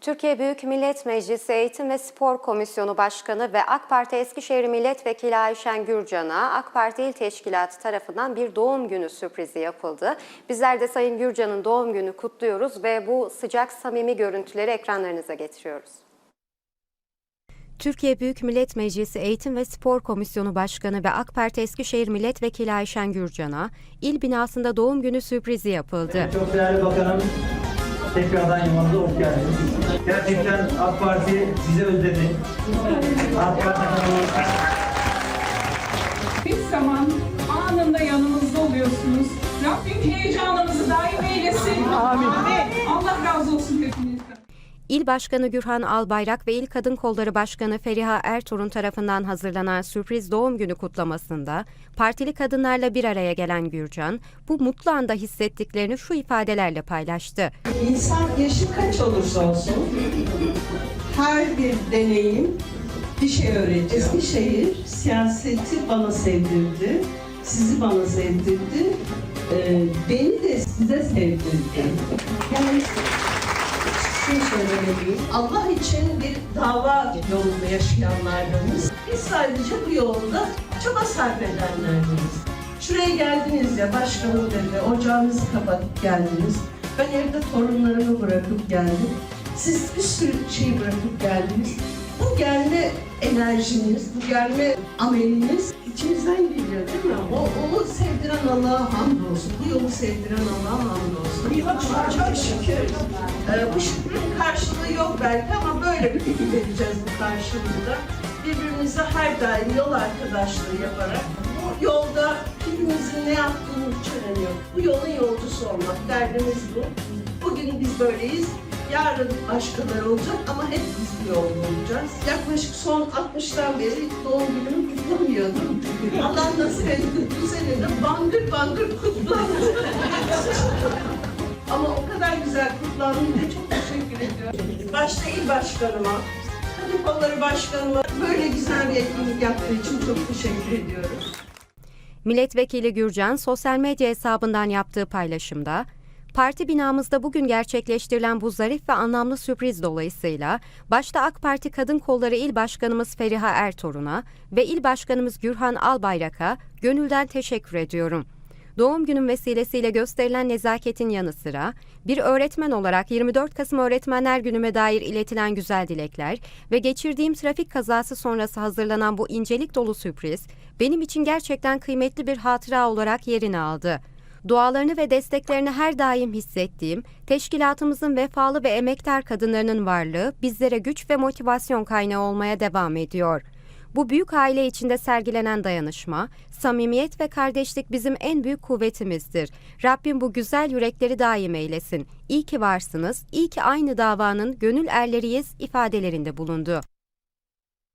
Türkiye Büyük Millet Meclisi Eğitim ve Spor Komisyonu Başkanı ve AK Parti Eskişehir Milletvekili Ayşen Gürcan'a AK Parti İl Teşkilatı tarafından bir doğum günü sürprizi yapıldı. Bizler de Sayın Gürcan'ın doğum günü kutluyoruz ve bu sıcak samimi görüntüleri ekranlarınıza getiriyoruz. Türkiye Büyük Millet Meclisi Eğitim ve Spor Komisyonu Başkanı ve AK Parti Eskişehir Milletvekili Ayşen Gürcan'a il binasında doğum günü sürprizi yapıldı. Çok değerli bakanım, tekrardan yanımıza hoş geldiniz. Gerçekten AK Parti sizi özledi. AK Parti Bir zaman anında yanımızda oluyorsunuz. Rabbim heyecanınızı daim eylesin. Amin. Hepinizden. İl Başkanı Gürhan Albayrak ve İl Kadın Kolları Başkanı Feriha Ertuğrul tarafından hazırlanan sürpriz doğum günü kutlamasında partili kadınlarla bir araya gelen Gürcan, bu mutlu anda hissettiklerini şu ifadelerle paylaştı. İnsan yaşı kaç olursa olsun her bir deneyim bir şey öğretir. Eskişehir siyaseti bana sevdirdi, sizi bana sevdirdi, ee, beni de size sevdirdi. Yani şunu söylemeliyim, Allah için bir dava yolunda yaşayanlardınız. Biz sadece bu yolda çaba sarf edenlerdiniz. Şuraya geldiniz ya başkanım dedi, ocağınızı kapatıp geldiniz. Ben evde torunlarımı bırakıp geldim. Siz bir sürü şey bırakıp geldiniz. Bu gelme enerjiniz, bu gelme ameliniz içimizden geliyor değil mi? O, onu sevdiren Allah'a hamdolsun. Bu yolu sevdiren Allah'a hamdolsun. Çok şükür. Ee, bu şükrün karşılığı yok belki ama böyle bir vereceğiz bu karşılığında. Birbirimize her daim yol arkadaşlığı yaparak bu yolda birbirimizin ne yaptığını hiç önemi yok. Bu yolun yolcusu olmak derdimiz bu. Bugün biz böyleyiz. Yarın başkaları olacak ama hep biz olacağız. Yaklaşık son 60'tan beri doğum günümü kutlamıyordum. Allah nasip etti bu sene de bangır bangır kutlandı. ama o kadar güzel kutlandı ki çok teşekkür ediyorum. Başta il başkanıma, kadın kolları başkanıma böyle güzel bir etkinlik yaptığı için çok teşekkür ediyorum. Milletvekili Gürcan sosyal medya hesabından yaptığı paylaşımda, Parti binamızda bugün gerçekleştirilen bu zarif ve anlamlı sürpriz dolayısıyla başta AK Parti Kadın Kolları İl Başkanımız Feriha Ertorun'a ve İl Başkanımız Gürhan Albayrak'a gönülden teşekkür ediyorum. Doğum günüm vesilesiyle gösterilen nezaketin yanı sıra bir öğretmen olarak 24 Kasım Öğretmenler Günü'me dair iletilen güzel dilekler ve geçirdiğim trafik kazası sonrası hazırlanan bu incelik dolu sürpriz benim için gerçekten kıymetli bir hatıra olarak yerini aldı. Dualarını ve desteklerini her daim hissettiğim, teşkilatımızın vefalı ve emektar kadınlarının varlığı bizlere güç ve motivasyon kaynağı olmaya devam ediyor. Bu büyük aile içinde sergilenen dayanışma, samimiyet ve kardeşlik bizim en büyük kuvvetimizdir. Rabbim bu güzel yürekleri daim eylesin. İyi ki varsınız, iyi ki aynı davanın gönül erleriyiz ifadelerinde bulundu.